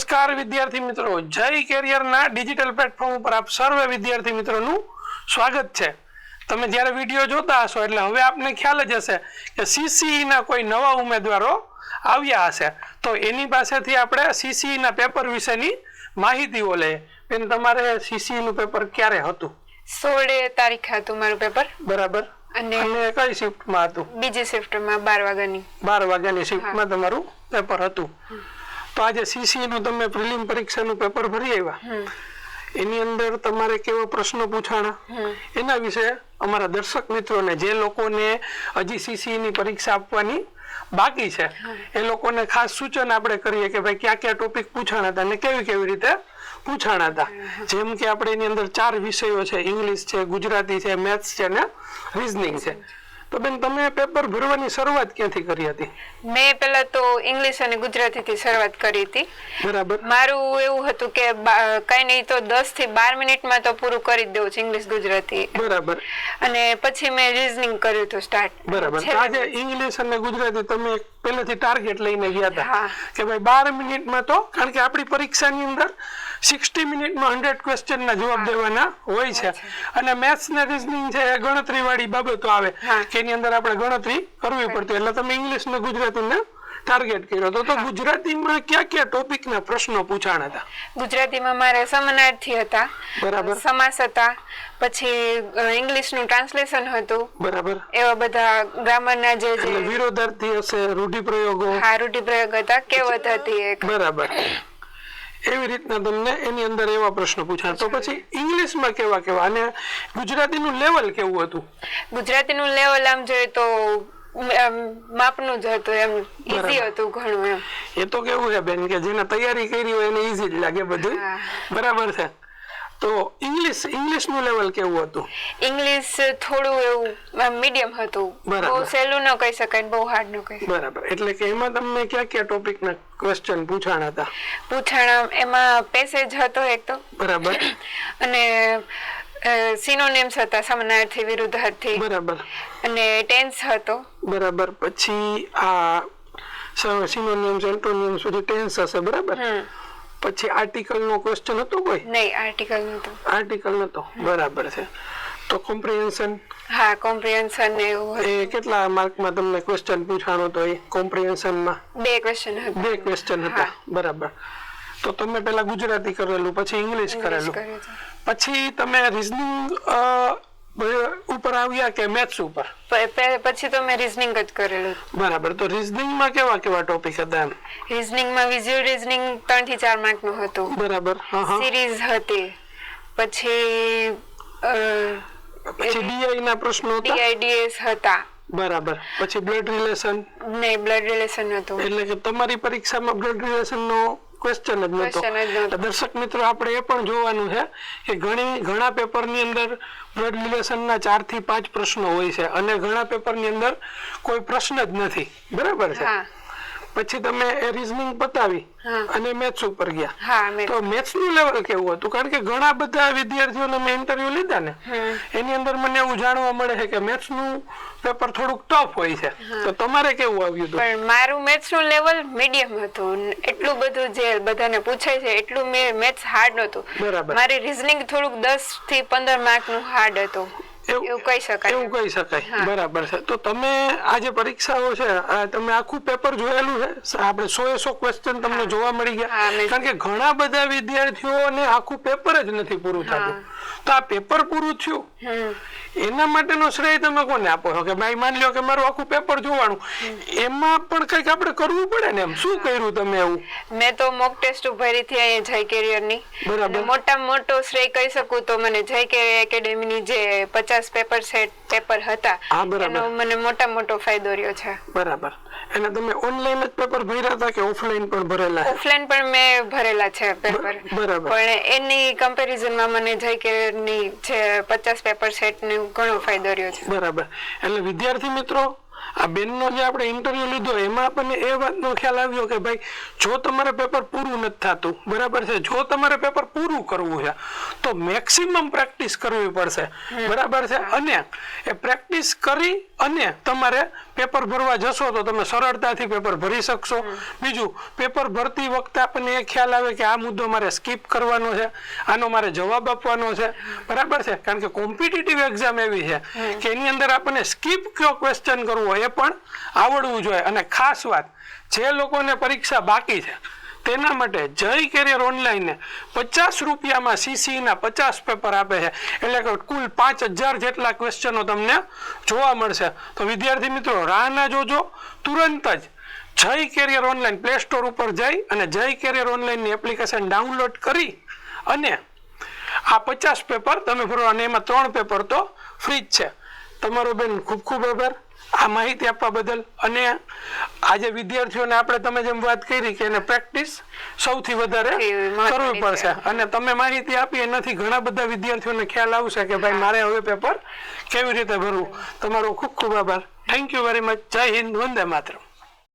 નમસ્કાર વિદ્યાર્થી મિત્રો. જય કેરિયરના ડિજિટલ પ્લેટફોર્મ ઉપર આપ સર્વે વિદ્યાર્થી મિત્રોનું સ્વાગત છે. તમે જ્યારે વીડિયો જોતા હશો એટલે હવે આપને ખ્યાલ જ હશે કે CCE ના કોઈ નવા ઉમેદવારો આવ્યા હશે. તો એની પાસેથી આપણે CCE ના પેપર વિશેની માહિતીઓ લઈએ બેન તમારે CCE નું પેપર ક્યારે હતું? સોળ તારીખે હતું મારું પેપર. બરાબર. અને અને કઈ શિફ્ટમાં હતું? બીજી શિફ્ટમાં બાર વાગ્યાની. બાર વાગ્યાની શિફ્ટમાં તમારું પેપર હતું. તો આજે સીસી નું તમે પ્રિલિમ પરીક્ષાનું પેપર ભરી આવ્યા. એની અંદર તમારે કેવા પ્રશ્નો પૂછાણા? એના વિશે અમારા દર્શક મિત્રોને જે લોકોને હજી સીસી ની પરીક્ષા આપવાની બાકી છે એ લોકોને ખાસ સૂચન આપણે કરીએ કે ભાઈ ક્યાં ક્યાં ટોપિક પૂછાણા હતા અને કેવી કેવી રીતે પૂછાણા હતા. જેમ કે આપણે એની અંદર ચાર વિષયો છે ઇંગ્લિશ છે ગુજરાતી છે મેથ્સ છે ને રીઝનિંગ છે. તો બેન તમે પેપર ભરવાની શરૂઆત ક્યાંથી કરી હતી? મેં પહેલા તો ઇંગ્લિશ અને ગુજરાતીથી શરૂઆત કરી હતી. બરાબર. મારું એવું હતું કે કઈ નહીં તો દસથી બાર મિનિટમાં તો પૂરું કરી જ દઉં છું ઇંગ્લિશ ગુજરાતી. બરાબર. અને પછી મેં રીઝનિંગ કર્યું હતું સ્ટાર્ટ બરાબર. તો આજે ઇંગ્લિશ અને ગુજરાતી તમે પહેલેથી ટાર્ગેટ લઈને ગયા હતા. કે ભાઈ બાર મિનિટમાં તો કારણ કે આપણી પરીક્ષાની અંદર સિક્સટી મિનિટમાં હંડ્રેડ ક્વેશ્ચનના જવાબ દેવાના હોય છે. અને મેથ્સ ને રીઝનિંગ છે એ ગણતરી વાળી બાબતો આવે કે એની અંદર આપણે ગણતરી કરવી પડતી એટલે તમે ઇંગ્લિશ ને ગુજરાતીને ટાર્ગેટ કર્યો હતો. તો ગુજરાતીમાં કયા કયા ટોપિકના પ્રશ્નો પૂછાણ હતા? ગુજરાતીમાં મારે સમાનાર્થી હતા. બરાબર. સમાસ હતા. પછી ઇંગ્લિશનું ટ્રાન્સલેશન હતું. બરાબર. એવા બધા ગ્રામરના જે જે વિરોધાર્થી હશે રૂઢિપ્રયોગો. હા રૂઢિપ્રયોગ હતા. કહેવત હતી એક. બરાબર. એવી રીતના તમને એની અંદર એવા પ્રશ્નો પૂછાય તો પછી ઇંગ્લિશમાં કેવા કેવા? અને ગુજરાતીનું લેવલ કેવું હતું? ગુજરાતીનું લેવલ આમ જોઈએ તો આમ માપનું જ હતું એમ ઈઝી હતું ઘણું એમ. એ તો કેવું છે બેન કે જેને તૈયારી કરી હોય એને ઈઝી જ લાગે બધું. બરાબર છે. તો ઇંગ્લિશનું લેવલ કેવું હતું? ઇંગ્લિશ થોડું એવું મીડિયમ હતું. બહુ સહેલું ન કહી શકાય બહુ હાર્ડ ન કહી બરાબર. એટલે કે એમાં તમને કયા કયા ટોપિકના ક્વેશ્ચન પૂછાણા હતા? પૂછાણા એમાં પેસેજ હતો એક તો. બરાબર. અને સિનોનેમ્સ હતા સમાનાર્થી વિરુદ્ધાર્થી બરાબર. અને ટેન્સ હતો. બરાબર. પછી આ સિનોનિમ્સ એન્ટોનિયમ્સ સુધી ટેન્સ હશે બરાબર? પછી આર્ટિકલ નો ક્વેશ્ચન હતો કોઈ? નહીં આર્ટિકલ નતો આર્ટિકલ નતો બરાબર છે. તો કોમ્પ્રિહેન્શન હા કોમ્પ્રિહેન્શન ને એ કેટલા માર્કમાં તમને ક્વેશ્ચન પૂછાણો તો એ કોમ્પ્રિહેન્શનમાં બે ક્વેશ્ચન હતા. બે ક્વેશ્ચન હતા. બરાબર. તો તમે પેલા ગુજરાતી કરેલું પછી ઇંગ્લિશ કરેલું. પછી તમે રીઝનિંગ ઉપર આવ્યા કે મેથ્સ ઉપર? પછી તો મેં રિઝનિંગ જ કરેલું. બરાબર તો રીઝનિંગમાં કેવા કેવા ટોપિક હતા એમ? રિઝનિંગમાં વિઝ્યુઅલ રિઝનિંગ ત્રણથી ચાર માર્કનું હતું. બરાબર સિરીઝ હતી. પછી પછી ડીઆઈ ના પ્રશ્નો હતા? ડીઆઈડીએસ હતા. બરાબર પછી બ્લડ રિલેશન નહીં બ્લડ રિલેશન હતું એટલે કે તમારી પરીક્ષામાં બ્લડ રિલેશન નો ક્વેશ્ચન જ નતો. દર્શક મિત્રો આપણે એ પણ જોવાનું છે કે ઘણી ઘણા પેપરની અંદર બ્લડ રિલેશનના ચારથી પાંચ પ્રશ્નો હોય છે અને ઘણા પેપરની અંદર કોઈ પ્રશ્ન જ નથી. બરાબર છે? પછી તમે એ રીઝનિંગ પતાવી અને મેથ્સ ઉપર ગયા. તો મેથ્સનું લેવલ કેવું હતું? કારણ કે ઘણા બધા વિદ્યાર્થીઓને મેં ઇન્ટરવ્યુ લીધા ને એની અંદર મને એવું જાણવા મળે છે કે મેથ્સનું પેપર થોડુંક ટફ હોય છે. તો તમારે કેવું આવ્યું હતું? પણ મારું મેથ્સનું લેવલ મીડિયમ હતું. એટલું બધું જે બધાને પૂછાય છે એટલું મેં મેથ્સ હાર્ડ નહોતું બરાબર. મારી રિઝનિંગ થોડુંક દસથી પંદર માર્કનું હાર્ડ હતું. એવું કહી શકાય. એવું કહી શકાય. બરાબર છે. તો તમે આ જે પરીક્ષાઓ છે તમે આખું પેપર જોયેલું છે? આપણે સો એ સો ક્વેશ્ચન તમને જોવા મળી ગયા. કારણ કે ઘણા બધા વિદ્યાર્થીઓને આખું પેપર જ નથી પૂરું થતું. તો આ પેપર પૂરું થયું. એના માટેનો શ્રેય તમે કોને આપો છો? કે ભાઈ માની લો કે મારું આખું પેપર જોવાનું. એમાં પણ કંઈક આપણે કરવું પડે ને એમ. શું કર્યું તમે એવું? મેં તો મોક ટેસ્ટ ભરી થી અહીંયા જય કેરિયરની. બરાબર. મોટા મોટો શ્રેય કહી શકું તો મને જય કેરિયર એકેડેમી ની જે પચાસ પેપર સેટ પેપર હતા. એનો મને મોટા મોટો ફાયદો રહ્યો છે બરાબર એટલે તમે ઓનલાઈન જ પેપર ભર્યા હતા કે ઓફલાઈન પણ ભરેલા? ઓફલાઈન પણ મેં ભરેલા છે પેપર બરાબર. પણ એની કમ્પેરિઝનમાં મને જય કે ની જે પચાસ પેપર સેટ ને ઘણો ફાયદો રહ્યો છે બરાબર એટલે વિદ્યાર્થી મિત્રો આ બેનનો જે આપણે ઇન્ટરવ્યુ લીધો એમાં આપણને એ વાતનો ખ્યાલ આવ્યો કે ભાઈ જો તમારે પેપર પૂરું નથી થતું બરાબર છે? જો તમારે પેપર પૂરું કરવું છે તો મેક્સિમમ પ્રેક્ટિસ કરવી પડશે. બરાબર છે? અને એ પ્રેક્ટિસ કરી અને તમારે પેપર ભરવા જશો તો તમે સરળતાથી પેપર ભરી શકશો. બીજું પેપર ભરતી વખતે આપણને એ ખ્યાલ આવે કે આ મુદ્દો મારે સ્કીપ કરવાનો છે આનો મારે જવાબ આપવાનો છે. બરાબર છે? કારણ કે કોમ્પિટિટિવ એક્ઝામ એવી છે કે એની અંદર આપણને સ્કીપ કયો ક્વેશ્ચન કરવો એ પણ આવડવું જોઈએ. અને ખાસ વાત, જે લોકોને પરીક્ષા બાકી છે, તેના માટે જય કેરિયર ઓનલાઈને પચાસ રૂપિયામાં સીસીના પચાસ પેપર આપે છે. એટલે કે કુલ પાંચ હજાર જેટલા ક્વેશ્ચનો તમને જોવા મળશે. તો વિદ્યાર્થી મિત્રો રાહ ના જોજો. તુરંત જ જય કેરિયર ઓનલાઈન પ્લે સ્ટોર ઉપર જઈ અને જય કેરિયર ઓનલાઈનની એપ્લિકેશન ડાઉનલોડ કરી અને આ પચાસ પેપર, તમે ભરો અને એમાં ત્રણ પેપર તો ફ્રી જ છે. તમારો બેન ખૂબ ખૂબ આભાર. આ માહિતી આપવા બદલ અને આજે વિદ્યાર્થીઓને આપણે તમે જેમ વાત કરી કે એને પ્રેક્ટિસ સૌથી વધારે કરવી પડશે. અને તમે માહિતી આપી એનાથી ઘણા બધા વિદ્યાર્થીઓને ખ્યાલ આવશે કે ભાઈ મારે હવે પેપર કેવી રીતે ભરવું. તમારો ખૂબ ખૂબ આભાર. થેન્ક યુ વેરી મચ જય હિન્દ. વંદે માતરમ.